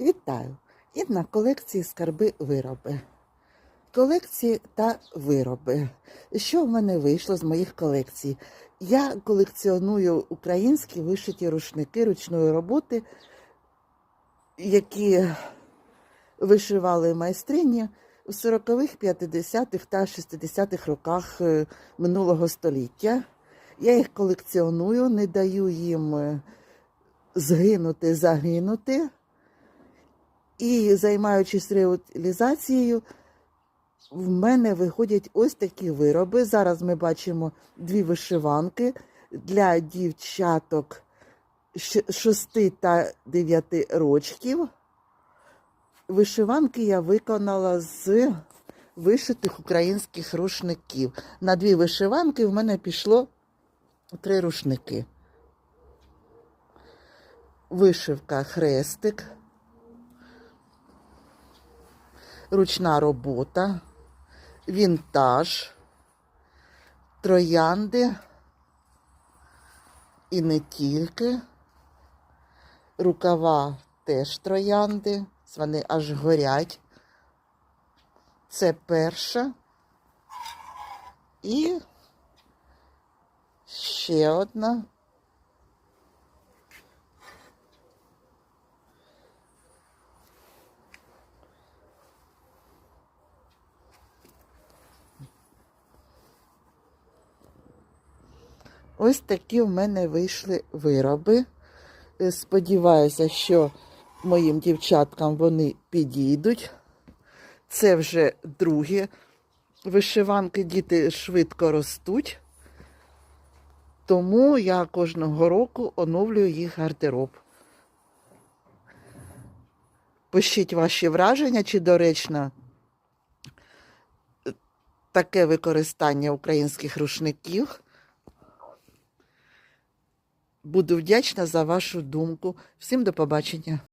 Вітаю! І на колекції скарби вироби. Колекції та вироби. Що в мене вийшло з моїх колекцій? Я колекціоную українські вишиті рушники ручної роботи, які вишивали майстрині у 40-х, 50-х та 60-х роках е, минулого століття. Я їх колекціоную, не даю їм е, згинути, загинути. І займаючись реутилізацією, в мене виходять ось такі вироби. Зараз ми бачимо дві вишиванки для дівчаток 6 та 9 рочків. Вишиванки я виконала з вишитих українських рушників. На дві вишиванки в мене пішло три рушники. Вишивка хрестик. Ручна робота, вінтаж, троянди і не тільки. Рукава теж троянди, вони аж горять. Це перша. І ще одна. Ось такі в мене вийшли вироби. Е, Сподіваюся, що моїм дівчаткам вони підійдуть. Це вже другі вишиванки, діти швидко ростуть. Тому я кожного року оновлюю їх гардероб. Пишіть ваші враження, чи доречно таке використання українських рушників. Буду вдячна за вашу думку. Всім до побачення.